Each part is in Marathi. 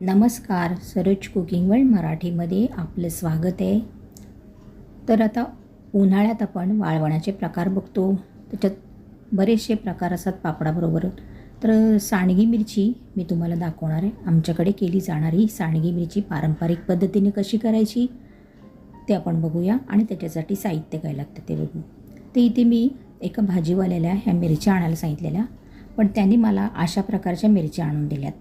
नमस्कार सरोज कुकिंग वर्ल्ड मराठीमध्ये आपलं स्वागत आहे. तर आता उन्हाळ्यात आपण वाळवणाचे प्रकार बघतो. त्याच्यात बरेचसे प्रकार असतात पापडाबरोबर. तर सांडगी मिरची मी तुम्हाला दाखवणार आहे. आमच्याकडे केली जाणारी सांडगी मिरची पारंपरिक पद्धतीने कशी करायची ते आपण बघूया आणि त्याच्यासाठी साहित्य काय लागतं ते बघू. ते इथे मी एका भाजीवाल्याला ह्या मिरच्या आणायला सांगितलेल्या पण त्यांनी मला अशा प्रकारच्या मिरच्या आणून दिल्यात.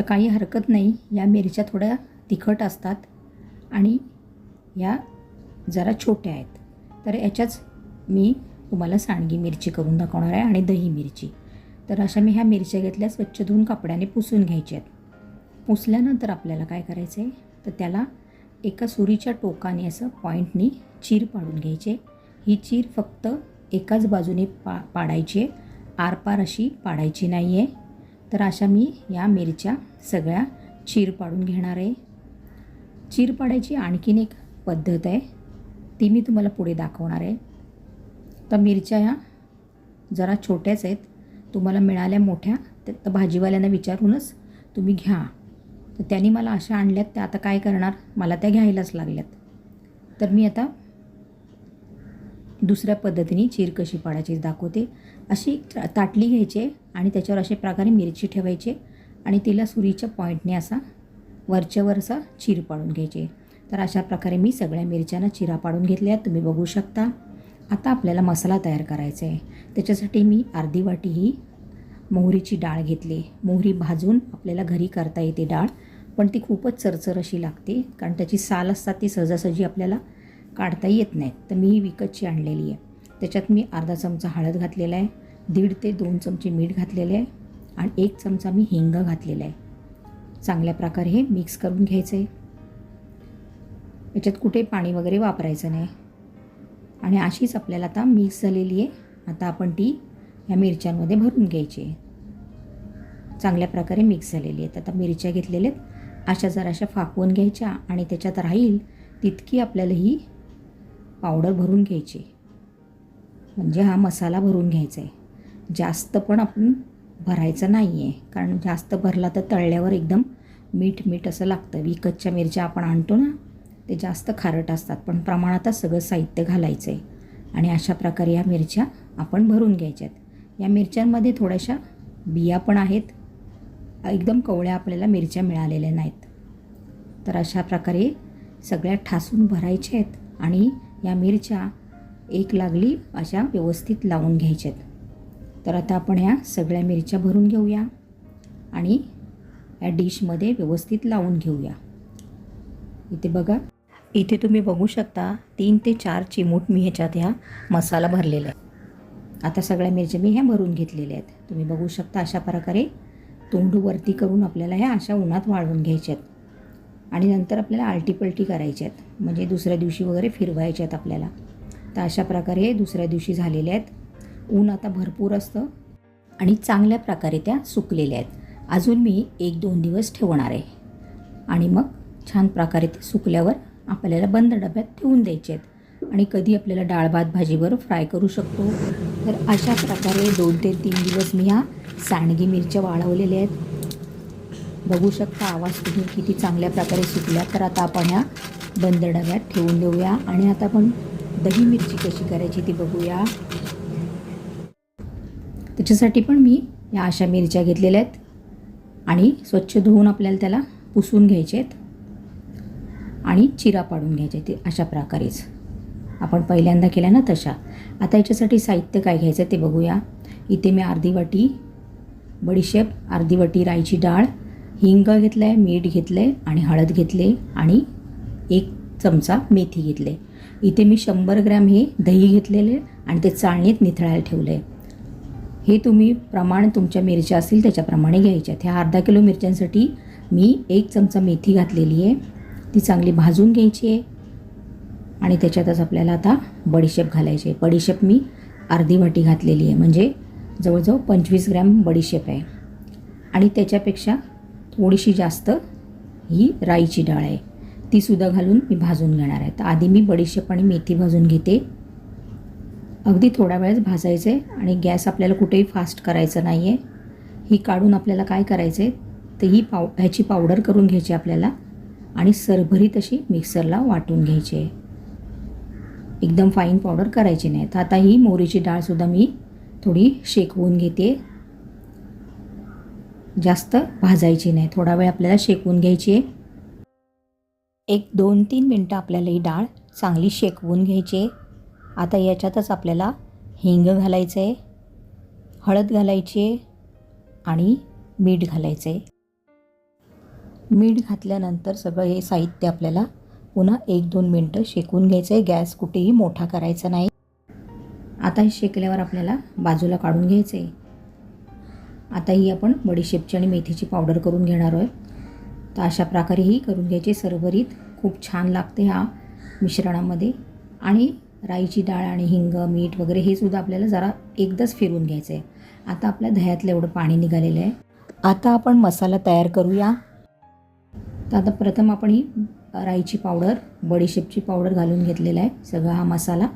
तर काही हरकत नाही. या मिरच्या थोड्या तिखट असतात आणि या जरा छोट्या आहेत. तर याच्याच मी तुम्हाला सांडगी मिरची करून दाखवणार आहे आणि दही मिरची. तर अशा मी ह्या मिरच्या घेतल्या स्वच्छ धुवून कपड्याने पुसून घ्यायच्या आहेत. पुसल्यानंतर आपल्याला काय करायचं आहे तर त्याला एका सुरीच्या टोकाने असं पॉईंटनी चीर पाडून घ्यायचे. ही चीर फक्त एकाच बाजूने पा पाडायची आहे. आरपार अशी पाडायची नाही आहे तर अशा मी या मिरच्या सगळ्या चीर पाडून घेणार आहे. चीर पाडायची आणखीन एक पद्धत आहे. ती मी तुम्हाला पुढे दाखवणार आहे. तर मिरच्या ह्या जरा छोट्याच आहेत. तुम्हाला मिळाल्या मोठ्या तर भाजीवाल्यांना विचारूनच तुम्ही घ्या. तर त्यांनी मला अशा आणल्यात त्या आता काय करणार? मला त्या घ्यायलाच लागल्यात. तर मी आता दुसऱ्या पद्धतीने चीर कशी पाडायची दाखवते. अशी ताटली घ्यायची आणि त्याच्यावर अशा प्रकारे मिरची ठेवायची आणि तिला सुरीच्या पॉईंटने असा वरच्यावर असा चीर पाडून घ्यायची. तर अशा प्रकारे मी सगळ्या मिरच्यांना चिरा पाडून घेतल्या. तुम्ही बघू शकता. आता आपल्याला मसाला तयार करायचा आहे. त्याच्यासाठी मी अर्धी वाटी ही मोहरीची डाळ घेतली. मोहरी भाजून आपल्याला घरी करता येते डाळ पण ती खूपच चरचर अशी लागते कारण त्याची साल असतात ती सहजासहजी आपल्याला काढता येत नाहीत. तर मी ही विकतची आणलेली आहे. त्याच्यात मी अर्धा चमचा हळद घातलेला आहे दीड ते दोन चमचे मीठ घातलेले आहे आणि एक चमचा मी हिंग घातलेला आहे. चांगल्या प्रकारे हे मिक्स करून घ्यायचं आहे. याच्यात कुठे पाणी वगैरे वापरायचं नाही. आणि अशीच आपल्याला आता मिक्स झालेली आहे. आता आपण ती ह्या मिरच्यांमध्ये भरून घ्यायची आहे. चांगल्या प्रकारे मिक्स झालेली आहेत. आता मिरच्या घेतलेल्या आहेत. अशा जराशा फाकवून घ्यायच्या आणि त्याच्यात राहील तितकी आपल्याला ही पावडर भरून घ्यायची. म्हणजे हा मसाला भरून घ्यायचा आहे जास्त पण आपण भरायचं नाही आहे कारण जास्त भरला तर तळल्यावर एकदम मीठ मीठ असं लागतं. विकतच्या मिरच्या आपण आणतो ना ते जास्त खारट असतात. पण प्रमाणातच सगळं साहित्य घालायचं आहे आणि अशा प्रकारे या मिरच्या आपण भरून घ्यायच्यात. या मिरच्यांमध्ये थोड्याशा बिया पण आहेत. एकदम कवळ्या आपल्याला मिरच्या मिळालेल्या नाहीत. तर अशा प्रकारे सगळ्या ठासून भरायच्या आहेत. आणि या मिरच्या एक लागली अशा व्यवस्थित लावून घ्यायच्यात. तर आता आपण ह्या सगळ्या मिरच्या भरून घेऊया आणि या डिशमध्ये व्यवस्थित लावून घेऊया. इथे बघा. इथे तुम्ही बघू शकता तीन ते चार चिमूट मी ह्याच्यात ह्या मसाला भरलेला आहे. आता सगळ्या मिरच्या मी ह्या भरून घेतलेल्या आहेत. तुम्ही बघू शकता अशा प्रकारे तोंड वरती करून आपल्याला ह्या अशा उन्हात वाळवून घ्यायच्या आहेत आणि नंतर आपल्याला आलटीपलटी करायच्या आहेत. म्हणजे दुसऱ्या दिवशी वगैरे फिरवायच्या आहेत आपल्याला. तर अशा प्रकारे दुसऱ्या दिवशी झालेल्या आहेत. ऊन आता भरपूर असतं आणि चांगल्या प्रकारे त्या सुकलेल्या आहेत. अजून मी एक दोन दिवस ठेवणार आहे. आणि मग छान प्रकारे ते सुकल्यावर आपल्याला बंद डब्यात ठेवून द्यायचे आहेत. आणि कधी आपल्याला डाळ भात भाजीवर फ्राय करू शकतो. तर अशा प्रकारे दोन ते तीन दिवस मी ह्या सांडगी मिरच्या वाळवलेल्या आहेत. बघू शकता आवाज तुम्ही किती चांगल्या प्रकारे सुकल्या तर आता आपण ह्या बंद डब्यात ठेवून देऊया. आणि आता आपण दही मिरची कशी करायची ती बघूया. त्याच्यासाठी पण मी या अशा मिरच्या घेतलेल्या आहेत. आणि स्वच्छ धुवून आपल्याला त्याला पुसून घ्यायचे आहेत. आणि चिरा पाडून घ्यायचे ते अशा प्रकारेच. आपण पहिल्यांदा केल्या ना तशा. आता याच्यासाठी साहित्य काय घ्यायचं ते बघूया. इथे मी अर्धी वाटी बडीशेप अर्धी वाटी राईची डाळ हिंग घेतलं आहे मीठ घेतलं आहे आणि हळद घेतले आणि एक चमचा मेथी घेतले इथे मी शंभर ग्रॅम हे दही घेतलेले आणि ते चाळणीत निथळायला ठेवलं आहे हे तुम्ही प्रमाण तुमच्या मिरच्या असतील त्याच्याप्रमाणे घ्यायच्या ह्या अर्धा किलो मिरच्यांसाठी मी एक चमचा मेथी घातलेली आहे. ती चांगली भाजून घ्यायची आहे. आणि त्याच्यातच आपल्याला आता बडीशेप घालायची आहे. बडीशेप मी अर्धी वाटी घातलेली आहे. म्हणजे जवळजवळ पंचवीस ग्रॅम बडीशेप आहे. आणि त्याच्यापेक्षा थोडीशी जास्त ही राईची डाळ आहे. तीसुद्धा घालून मी भाजून घेणार आहे. तर आधी मी बडीशेप आणि मेथी भाजून घेते. अगदी थोड्या वेळेस भाजायचं आहे आणि गॅस आपल्याला कुठेही फास्ट करायचं नाही आहे ही काढून आपल्याला काय करायचं आहे तर ही पाव ह्याची पावडर करून घ्यायची आपल्याला आणि सरभरीत अशी मिक्सरला वाटून घ्यायची आहे. एकदम फाईन पावडर करायची नाही. तर आता ही मोहरीची डाळसुद्धा मी थोडी शेकवून घेते. जास्त भाजायची नाही. थोडा वेळ आपल्याला शेकवून घ्यायची आहे. एक दोन तीन मिनटं आपल्याला ही डाळ चांगली शेकवून घ्यायची आहे. आता याच्यातच आपल्याला हिंग घालायचं आहे हळद घालायची आहे आणि मीठ घालायचं आहे मीठ घातल्यानंतर सगळं हे साहित्य आपल्याला पुन्हा एक दोन मिनटं शेकून घ्यायचं आहे गॅस कुठेही मोठा करायचा नाही. आता हे शेकल्यावर आपल्याला बाजूला काढून घ्यायचं आहे आता ही आपण बडीशेपची आणि मेथीची पावडर करून घेणार आहोत. तर अशा प्रकारे ही करून घ्यायची. सरभरीत खूप छान लागते ह्या मिश्रणामध्ये. आणि राईची डाळ आणि हिंग मीठ वगैरे हे सुद्धा आपल्याला जरा एकदाच फिरून घ्यायचं आहे आता आपल्या दह्यातलं एवढं पाणी निघालेलं आहे. आता आपण मसाला तयार करूया. तर आता प्रथम आपण ही राईची पावडर बडीशेपची पावडर घालून घेतलेला आहे सगळा हा मसाला.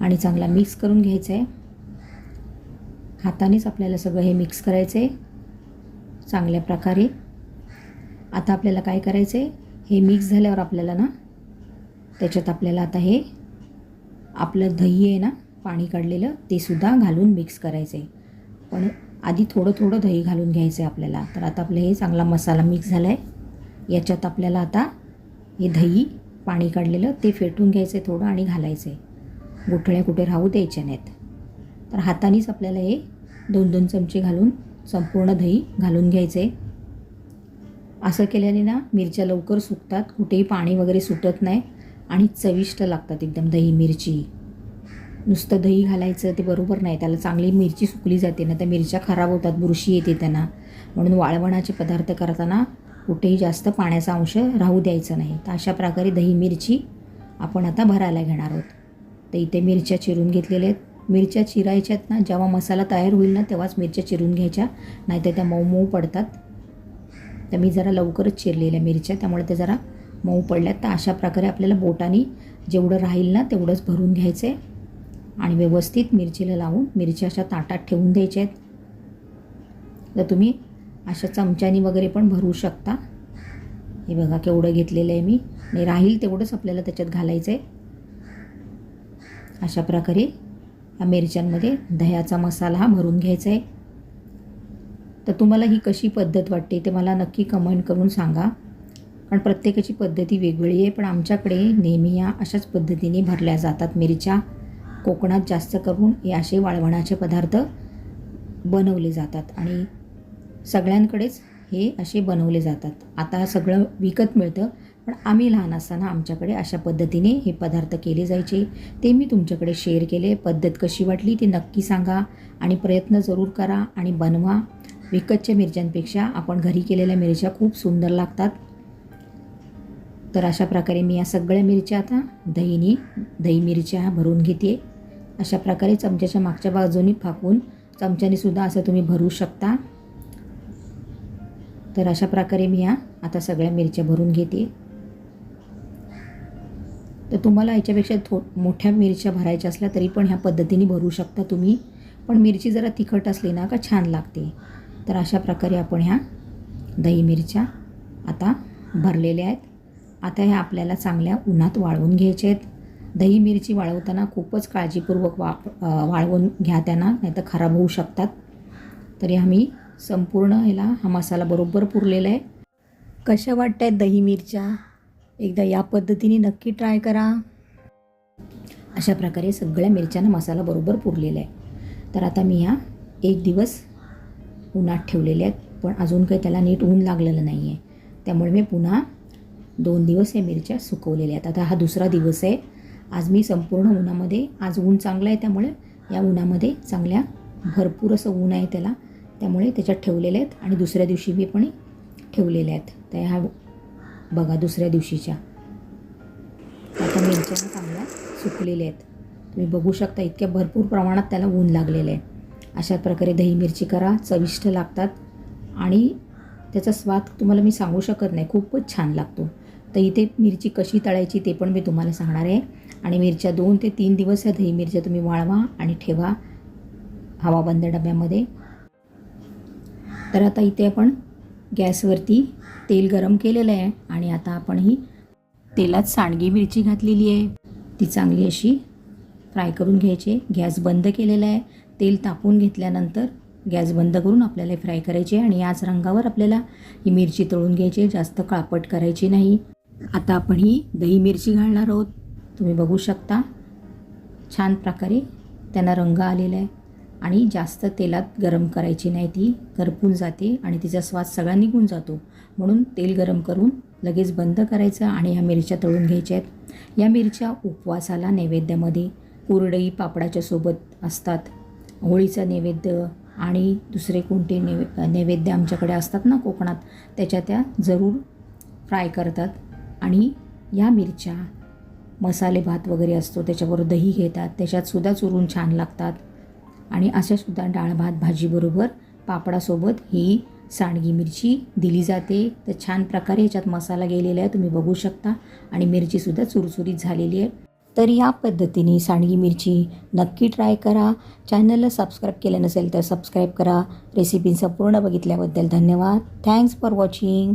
आणि चांगला मिक्स करून घ्यायचा आहे हातानेच आपल्याला सगळं हे मिक्स करायचं आहे चांगल्या प्रकारे. आता आपल्याला काय करायचं आहे हे मिक्स झाल्यावर आपल्याला ना त्याच्यात आपल्याला आता हे आपलं दही आहे ना पाणी काढलेलं ते सुद्धा घालून मिक्स करायचं आहे पण आधी थोडं थोडं दही घालून घ्यायचं आहे आपल्याला. तर आता आपलं हे चांगला मसाला मिक्स झाला आहे याच्यात आपल्याला आता हे दही पाणी काढलेलं ते फेटून घ्यायचं आहे थोडं आणि घालायचं आहे गुठळ्या कुठे राहू द्यायच्या नाहीत. तर हातानेच आपल्याला हे दोन दोन चमचे घालून संपूर्ण दही घालून घ्यायचं. आहे असं केल्याने ना मिरच्या लवकर सुकतात कुठेही पाणी वगैरे सुटत नाही आणि चविष्ट लागतात एकदम दही मिरची. नुसतं दही घालायचं ते बरोबर नाही त्याला चांगली मिरची सुकली जाते ना त्या मिरच्या खराब होतात बुरशी येते त्यांना. म्हणून वाळवणाचे पदार्थ करताना कुठेही जास्त पाण्याचा अंश राहू द्यायचा नाही. तर अशा प्रकारे दही मिरची आपण आता भरायला घेणार आहोत. तर इथे मिरच्या चिरून घेतलेल्या आहेत. मिरच्या चिरायच्यात ना जेव्हा मसाला तयार होईल ना तेव्हाच मिरच्या चिरून घ्यायच्या. नाहीतर त्या मऊ मऊ पडतात. तर मी जरा लवकरच चिरलेल्या मिरच्या त्यामुळे ते जरा मऊ पडल्यात. तर अशा प्रकारे आपल्याला बोटाने जेवढं राहील ना तेवढंच भरून घ्यायचं. आहे आणि व्यवस्थित मिरचीला लावून मिरच्या अशा ताटात ठेवून द्यायच्या आहेत. तर तुम्ही अशा चमच्यानी वगैरे पण भरू शकता. हे बघा केवढं घेतलेलं आहे मी. आणि राहील तेवढंच आपल्याला त्याच्यात घालायचं आहे अशा प्रकारे या मिरच्यांमध्ये दह्याचा मसाला हा भरून घ्यायचा आहे तर तुम्हाला ही कशी पद्धत वाटते ते मला नक्की कमेंट करून सांगा. कारण प्रत्येकाची पद्धती वेगवेगळी आहे पण आमच्याकडे नेहमी या अशाच पद्धतीने भरल्या जातात. मिरच्या कोकणात जास्त करून हे असे वाळवणाचे पदार्थ बनवले जातात आणि सगळ्यांकडेच हे असे बनवले जातात. आता सगळं विकत मिळतं. पण आम्ही लहान असताना आमच्याकडे अशा पद्धतीने हे पदार्थ केले जायचे. ते मी तुमच्याकडे शेअर केले. पद्धत कशी वाटली ती नक्की सांगा आणि प्रयत्न जरूर करा आणि बनवा. विकतच्या मिरच्यांपेक्षा आपण घरी केलेल्या मिरच्या खूप सुंदर लागतात. तर अशा प्रकारे मी या सगळ्या मिरच्या आता दहीनी दही मिरच्या भरून घेते. अशा प्रकारे चमच्याच्या मागच्या बाजूनी फाकून चमच्यानेसुद्धा असं तुम्ही भरू शकता. तर अशा प्रकारे मी या आता सगळ्या मिरच्या भरून घेते. तर तुम्हाला याच्यापेक्षा थो मोठ्या मिरच्या भरायच्या असल्या तरी पण ह्या पद्धतीने भरू शकता तुम्ही. पण मिरची जरा तिखट असली ना का छान लागते. तर अशा प्रकारे आपण ह्या दही मिरच्या आता भरलेल्या आहेत. आता ह्या आपल्याला चांगल्या उन्हात वाळवून घ्यायच्या आहेत. दही मिरची वाळवताना खूपच काळजीपूर्वक वा वाळवून घ्या त्यांना नाही तर खराब होऊ शकतात. तरी आम्ही संपूर्ण ह्याला हा मसाला बरोबर पुरलेला आहे. कशा वाटत आहेत दही मिरच्या? एकदा या पद्धतीने नक्की ट्राय करा. अशा प्रकारे सगळ्या मिरच्यांना मसाला बरोबर पुरलेला आहे. तर आता मी ह्या एक दिवस उन्हात ठेवलेले आहेत पण अजून काही त्याला नीट ऊन लागलेलं नाही आहे त्यामुळे मी पुन्हा दोन दिवस या मिरच्या सुकवलेल्या आहेत. आता हा दुसरा दिवस आहे. आज मी संपूर्ण उन्हामध्ये आज ऊन चांगलं आहे त्यामुळे या उन्हामध्ये चांगल्या भरपूर असं ऊन आहे त्याला. त्यामुळे त्याच्यात ठेवलेले आहेत आणि दुसऱ्या दिवशी मी पण ठेवलेल्या आहेत. तर ह्या बघा दुसऱ्या दिवशीच्या. आता मिरच्या चांगल्या सुकलेल्या आहेत. तुम्ही बघू शकता इतक्या भरपूर प्रमाणात त्याला ऊन लागलेलं आहे. अशा प्रकारे दही मिरची करा चविष्ट लागतात. आणि त्याचा स्वाद तुम्हाला मी सांगू शकत नाही खूपच छान लागतो. तर इथे मिरची कशी तळायची ते पण मी तुम्हाला सांगणार आहे. आणि मिरच्या दोन ते तीन दिवस ह्या दही मिरच्या तुम्ही वाळवा आणि ठेवा हवाबंद डब्यामध्ये. तर आता इथे आपण गॅसवरती तेल गरम केलेलं आहे आणि आता आपण ही तेलात सांडगी मिरची घातलेली आहे. ती चांगली अशी फ्राय करून घ्यायची गॅस बंद केलेला आहे. तेल तापून घेतल्यानंतर गॅस बंद करून आपल्याला फ्राय करायचे आणि याच रंगावर आपल्याला ही मिरची तळून घ्यायची जास्त काळपट करायची नाही. आता आपण ही दही मिरची घालणार आहोत. तुम्ही बघू शकता. छान प्रकारे त्यांना रंग आलेला आहे. आणि जास्त तेलात गरम करायची नाही ती. करपून जाते आणि तिचा स्वाद सगळा निघून जातो. म्हणून तेल गरम करून लगेच बंद करायचं आणि ह्या मिरच्या तळून घ्यायच्या आहेत. या मिरच्या उपवासाला नैवेद्यामध्ये कुरडई पापडाच्या सोबत असतात. होळीचा नैवेद्य आणि दुसरे कोणते नैवे नैवेद्य आमच्याकडे असतात ना कोकणात त्याच्या त्या जरूर फ्राय करतात. आणि या मिरच्या मसाले भात वगैरे असतो त्याच्याबरोबर दही घेतात त्याच्यातसुद्धा चुरून छान लागतात. आणि अशासुद्धा डाळ भात भाजीबरोबर पापडासोबत ही सांडगी मिरची दिली जाते. तर छान प्रकारे याच्यात मसाला गेलेला आहे तुम्ही बघू शकता. आणि मिरचीसुद्धा चुरचुरीत झालेली आहे. तर या पद्धतीने सांडगी मिरची नक्की ट्राय करा. चॅनलला सबस्क्राईब केलं नसेल तर सबस्क्राईब करा. रेसिपींचं पूर्ण बघितल्याबद्दल धन्यवाद. Thanks for watching